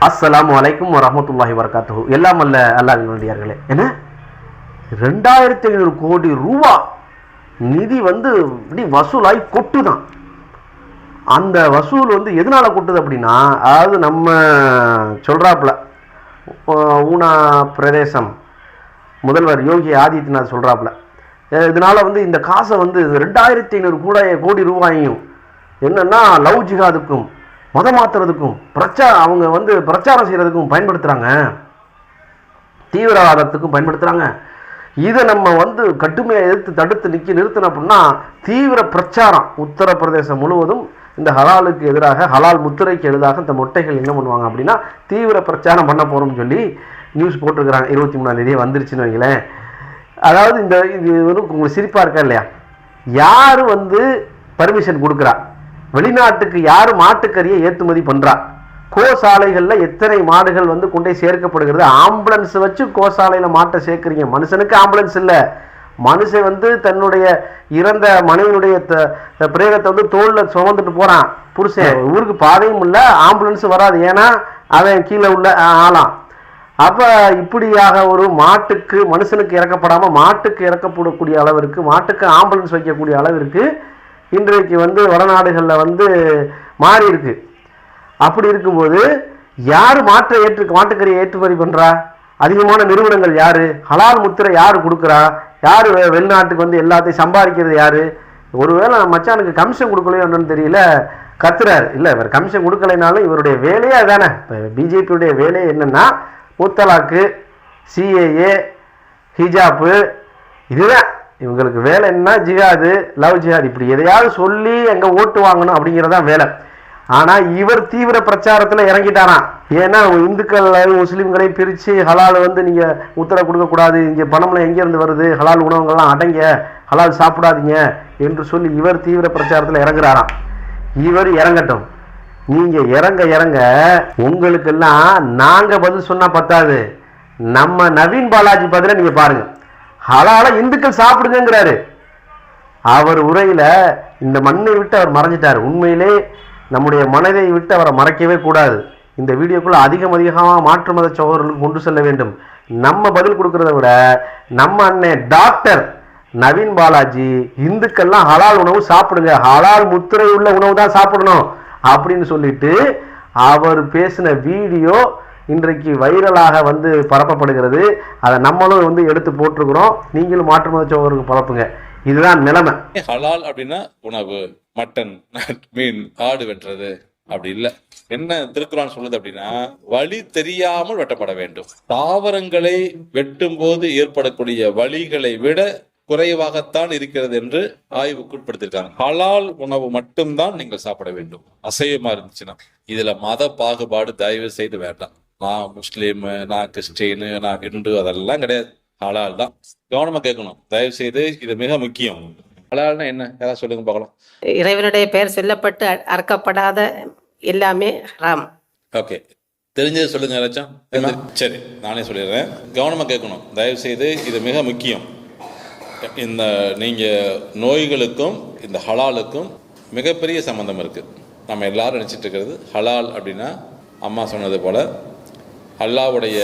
அஸ்ஸலாமு அலைக்கும் வரஹ்மத்துல்லாஹி வரகாத்து எல்லாம் அல்ல அல்லாஹ்வினுடையார்களே என்ன? ரெண்டாயிரத்தி ஐநூறு கோடி ரூபா நிதி வந்து இப்படி வசூலாகி கொட்டுதான். அந்த வசூல் வந்து எதனால கொட்டுது அப்படின்னா அதாவது நம்ம சொல்றாப்புல ஊனா பிரதேசம் முதல்வர் யோகி ஆதித்யநாத் சொல்றாப்புல இதனால் இதனால வந்து இந்த காசை வந்து ரெண்டாயிரத்தி ஐநூறு கூட கோடி ரூபாயும் என்னன்னா லவ் ஜிஹாதுக்கும் மதம் மாற்றுறதுக்கும் பிரச்சா அவங்க வந்து பிரச்சாரம் செய்கிறதுக்கும் பயன்படுத்துகிறாங்க தீவிரவாதத்துக்கும் பயன்படுத்துகிறாங்க இதை நம்ம வந்து கடுமையாக எதிர்த்து தடுத்து நிற்க நிறுத்தணும் அப்படின்னா தீவிர பிரச்சாரம் உத்தரப்பிரதேசம் முழுவதும் இந்த ஹலாலுக்கு எதிராக ஹலால் முத்திரைக்கு எதிராக இந்த மொட்டைகள் என்ன பண்ணுவாங்க அப்படின்னா தீவிர பிரச்சாரம் பண்ண போகிறோம்னு சொல்லி நியூஸ் போட்டிருக்கிறாங்க. இருபத்தி மூணாந்தேதியே வந்துருச்சுன்னு வைங்களேன். அதாவது இந்த இது வந்து உங்களுக்கு சிரிப்பாக இருக்கா இல்லையா? யார் வந்து பர்மிஷன் கொடுக்குறா? வெளிநாட்டுக்கு யார் மாட்டுக்கறியை ஏற்றுமதி பண்ணுறா கோசாலைகளில் எத்தனை மாடுகள் வந்து கொண்டே சேர்க்கப்படுகிறது? ஆம்புலன்ஸ் வச்சு கோசாலையில் மாட்டை சேர்க்குறீங்க. மனுஷனுக்கு ஆம்புலன்ஸ் இல்லை. மனுஷன் வந்து தன்னுடைய இறந்த மனைவியுடைய த- பிரேகத்தை பிரேதத்தை வந்து தோளில் சுமந்துட்டு போகிறான் புருஷன் ஊருக்கு பாதையும் இல்லை ஆம்புலன்ஸ் வராது. ஏன்னா அவன் கீழே உள்ள ஆளாம். அப்போ இப்படியாக ஒரு மாட்டுக்கு மனுஷனுக்கு இறக்கப்படாமல் மாட்டுக்கு இறக்கப்படக்கூடிய அளவிற்கு மாட்டுக்கு ஆம்புலன்ஸ் வைக்கக்கூடிய அளவிற்கு இன்றைக்கு வந்து வடநாடுகளில் வந்து மாறி இருக்கு. அப்படி இருக்கும்போது யார் மாற்ற ஏற்று மாட்டுக்கறியை ஏற்றுமதி பண்ணுறா அதிகமான நிறுவனங்கள் யார்? ஹலால் முத்திரை யார் கொடுக்குறா? யார் வெ- வெளிநாட்டுக்கு வந்து எல்லாத்தையும் சம்பாதிக்கிறது யார்? ஒருவேளை மச்சானுக்கு கமிஷன் கொடுக்கலையோ என்னன்னு தெரியல. கத்துறாரு. இல்லை இவர் கமிஷன் கொடுக்கலைனாலும் இவருடைய வேலையே அதானே. இப்போ பிஜேபியுடைய வேலையே என்னென்னா முத்தலாக்கு சிஏஏ ஹிஜாப்பு இதுதான். இவங்களுக்கு வேலை என்ன ஜிகாது லவ் ஜிகாது இப்படி எதையாவது சொல்லி எங்கே ஓட்டு வாங்கணும் அப்படிங்கிறதான் வேலை. ஆனால் இவர் தீவிர பிரச்சாரத்தில் இறங்கிட்டாராம். ஏன்னா இந்துக்களையும் முஸ்லீம்களையும் பிரித்து ஹலால் வந்து நீங்கள் உத்தரவு கொடுக்கக்கூடாது. இங்கே பணம்லாம் எங்கேருந்து வருது? ஹலால் உணவுகள்லாம் அடங்க. ஹலால் சாப்பிடாதீங்க என்று சொல்லி இவர் தீவிர பிரச்சாரத்தில் இறங்குறாராம். இவர் இறங்கட்டும். நீங்கள் இறங்க இறங்க உங்களுக்கெல்லாம் நாங்கள் பதில் சொன்னால் பத்தாது. நம்ம நவீன் பாலாஜி பதிலாக நீங்கள் பாருங்கள் ஹலால இந்துக்கள் சாப்பிடுங்கிறாரு அவர் உரையில இந்த மண்ணை விட்டு அவர் மறைஞ்சிட்டார். உண்மையிலே நம்முடைய மனதை விட்டு அவரை மறைக்கவே கூடாது. இந்த வீடியோக்குள்ள அதிகம் அதிகமாக மாற்று மத சகோதரர்களுக்கு கொண்டு செல்ல வேண்டும். நம்ம பதில் கொடுக்கறத விட நம்ம அண்ணன் டாக்டர் நவீன் பாலாஜி இந்துக்கள்லாம் ஹலால் உணவு சாப்பிடுங்க. ஹலால் முத்திரை உள்ள உணவு தான் சாப்பிடணும் அப்படின்னு சொல்லிட்டு அவர் பேசின வீடியோ இன்றைக்கு வைரலாக வந்து பரப்பப்படுகிறது. அதை நம்மளும் வந்து எடுத்து போட்டிருக்கிறோம். நீங்களும் மாற்று மத பரப்புங்க. இதுதான் நிலைமை. ஹலால் அப்படின்னா உணவு மட்டன் மீன் ஆடு வெட்டுறது அப்படி இல்ல. என்ன திருக்குறான் சொல்லுது அப்படின்னா வழி தெரியாமல் வெட்டப்பட வேண்டும். தாவரங்களை வெட்டும் போது ஏற்படக்கூடிய வழிகளை விட குறைவாகத்தான் இருக்கிறது என்று ஆய்வுக்கு உட்படுத்திருக்காங்க ஹலால் உணவு மட்டும்தான் நீங்கள் சாப்பிட வேண்டும். அசைவமா இருந்துச்சுன்னா. இதுல மத பாகுபாடு தயவு செய்து வேண்டாம். நான் முஸ்லீம் நான் கிறிஸ்டின் நான் ஹிந்து அதெல்லாம் கிடையாது. ஹலால் தான். கவனமா கேட்கணும். தயவு செய்து இது மிக முக்கியம். ஹலால்னா என்ன? யாராவது சொல்லுங்க பார்க்கலாம். இறைவனுடைய பெயர் சொல்லப்பட்டு அறுக்கப்படாத எல்லாமே ஹராம். ஓகே. தெரிஞ்சது சொல்லுங்க யாராச்சும் சரி நானே சொல்லிடுறேன். கவனமா கேட்கணும். தயவு செய்து இது மிக முக்கியம். இந்த நீங்க நோய்களுக்கும் இந்த ஹலாலுக்கும் மிகப்பெரிய சம்பந்தம் இருக்கு. நம்ம எல்லாரும் நினைச்சிட்டு இருக்கிறது ஹலால் அப்படின்னா அம்மா சொன்னது போல அல்லாவுடைய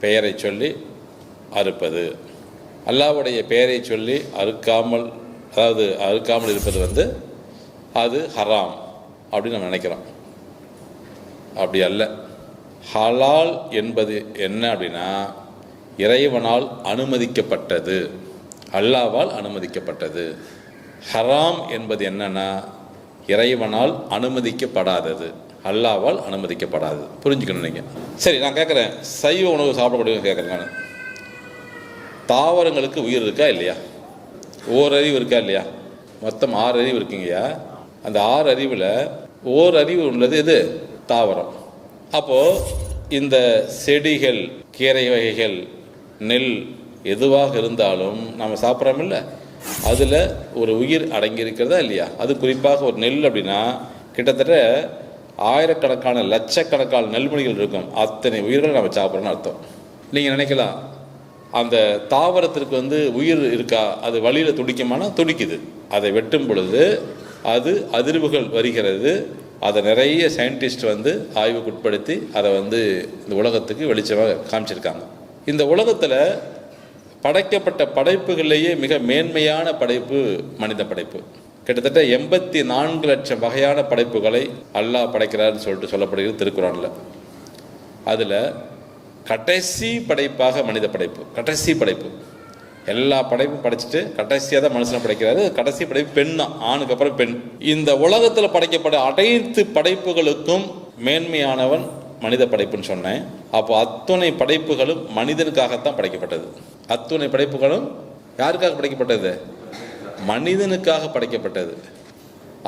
பெயரை சொல்லி அறுப்பது. அல்லாவுடைய பெயரை சொல்லி அறுக்காமல் அதாவது அறுக்காமல் இருப்பது வந்து அது ஹராம் அப்படின்னு நம்ம நினைக்கிறோம். அப்படி அல்ல. ஹலால் என்பது என்ன அப்படின்னா இறைவனால் அனுமதிக்கப்பட்டது. அல்லாவால் அனுமதிக்கப்பட்டது. ஹராம் என்பது என்னன்னா இறைவனால் அனுமதிக்கப்படாதது. அல்லாவால் அனுமதிக்கப்படாது. புரிஞ்சுக்கணும் நீங்கள் சரி நான் கேட்குறேன். சைவ உணவு சாப்பிடக்கூடிய கேட்குறேன் நான். தாவரங்களுக்கு உயிர் இருக்கா இல்லையா? ஓரறிவு இருக்கா இல்லையா? மொத்தம் ஆறு அறிவு இருக்குங்கய்யா. அந்த ஆறு அறிவில் ஓர் அறிவு உள்ளது எது? தாவரம். அப்போது இந்த செடிகள் கீரை வகைகள் நெல் எதுவாக இருந்தாலும் நம்ம சாப்பிட்றோமில்ல? அதில் ஒரு உயிர் அடங்கி இருக்கிறதா இல்லையா? அது குறிப்பாக ஒரு நெல் அப்படின்னா கிட்டத்தட்ட ஆயிரக்கணக்கான லட்சக்கணக்கான நெல்மணிகள் இருக்கும். அத்தனை உயிர்களை நம்ம சாப்பிட்றோன்னு அர்த்தம். நீங்கள் நினைக்கலாம் அந்த தாவரத்திற்கு வந்து உயிர் இருக்கா? அது வழியில் துடிக்குமானா துடிக்குது. அதை வெட்டும் பொழுது அது அதிர்வுகள் வருகிறது. அதை நிறைய சயின்டிஸ்ட் வந்து ஆய்வுக்கு உட்படுத்தி அதை வந்து இந்த உலகத்துக்கு வெளிச்சமாக காமிச்சிருக்காங்க. இந்த உலகத்தில் படைக்கப்பட்ட படைப்புகளிலேயே மிக மேன்மையான படைப்பு மனித படைப்பு. கிட்டத்தட்ட எண்பத்தி நான்கு லட்சம் வகையான படைப்புகளை அல்லாஹ் படைக்கிறார்னு சொல்லிட்டு சொல்லப்படுகிறது திருக்குறானில். அதில் கடைசி படைப்பாக மனித படைப்பு கடைசி படைப்பு. எல்லா படைப்பும் படைச்சிட்டு கடைசியாக தான் மனுஷனை படைக்கிறாரு. கடைசி படைப்பு பெண் தான் ஆணுக்கு அப்புறம் பெண். இந்த உலகத்தில் படைக்கப்பட்ட அனைத்து படைப்புகளுக்கும் மேன்மையானவன் மனித படைப்புன்னு சொன்னேன். அப்போ அத்துணை படைப்புகளும் மனிதனுக்காகத்தான் படைக்கப்பட்டது. அத்துணை படைப்புகளும் யாருக்காக படைக்கப்பட்டது? மனிதனுக்காக படைக்கப்பட்டது.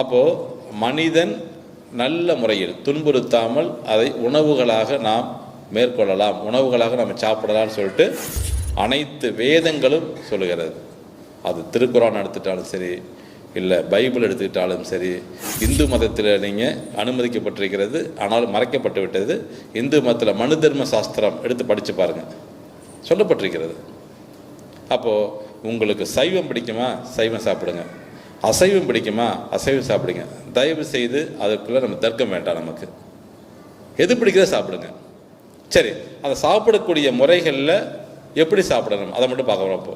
அப்போது மனிதன் நல்ல முறையில் துன்புறுத்தாமல் அதை உணவுகளாக நாம் மேற்கொள்ளலாம். உணவுகளாக நம்ம சாப்பிடலாம்னு சொல்லிட்டு அனைத்து வேதங்களும் சொல்லுகிறது. அது திருக்குறான் எடுத்துட்டாலும் சரி இல்லை பைபிள் எடுத்துக்கிட்டாலும் சரி இந்து மதத்தில் நீங்கள் அனுமதிக்கப்பட்டிருக்கிறது ஆனால் மறைக்கப்பட்டு விட்டது. இந்து மதத்தில் மனு தர்ம சாஸ்திரம் எடுத்து படித்து பாருங்கள் சொல்லப்பட்டிருக்கிறது. அப்போது உங்களுக்கு சைவம் பிடிக்குமா சைவம் சாப்பிடுங்க. அசைவம் பிடிக்குமா அசைவம் சாப்பிடுங்க. தயவு செய்து அதுக்குள்ளே நம்ம தர்க்கம் வேண்டாம் நமக்கு. எது பிடிக்கிறத சாப்பிடுங்க. சரி அதை சாப்பிடக்கூடிய முறைகளில் எப்படி சாப்பிடணும்? அதை மட்டும் பார்க்க போகிறோம் இப்போ.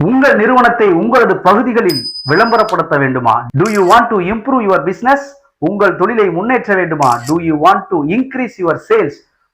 உங்கள் நிறுவனத்தை உங்களது பகுதிகளில் விளம்பரப்படுத்த வேண்டுமா? Do you want to improve your business உங்கள் தொழிலை முன்னேற்ற வேண்டுமா? Do you want to increase your sales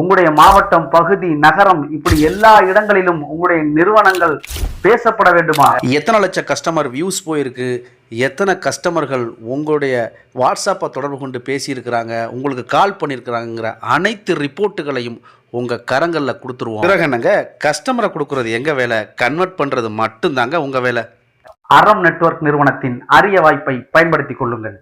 உங்களுடைய மாவட்டம் பகுதி நகரம் இப்படி எல்லா இடங்களிலும் உங்களுடைய நிறுவனங்கள் பேசப்பட வேண்டுமா? எத்தனை லட்சம் கஸ்டமர் வியூஸ் போயிருக்கு? எத்தனை கஸ்டமர்கள் உங்களுடைய வாட்ஸ்அப்பை தொடர்பு கொண்டு பேசியிருக்கிறாங்க? உங்களுக்கு கால் பண்ணியிருக்கிறாங்கிற அனைத்து ரிப்போர்ட்டுகளையும் உங்கள் கரங்களில் கொடுத்துருவோம். பிறகு என்னங்க? கஸ்டமரை கொடுக்குறது எங்கள் வேலை? கன்வெர்ட் பண்ணுறது மட்டும்தாங்க உங்கள் வேலை. அறம் நெட்வொர்க் நிறுவனத்தின் அரிய வாய்ப்பை பயன்படுத்திக் கொள்ளுங்கள்.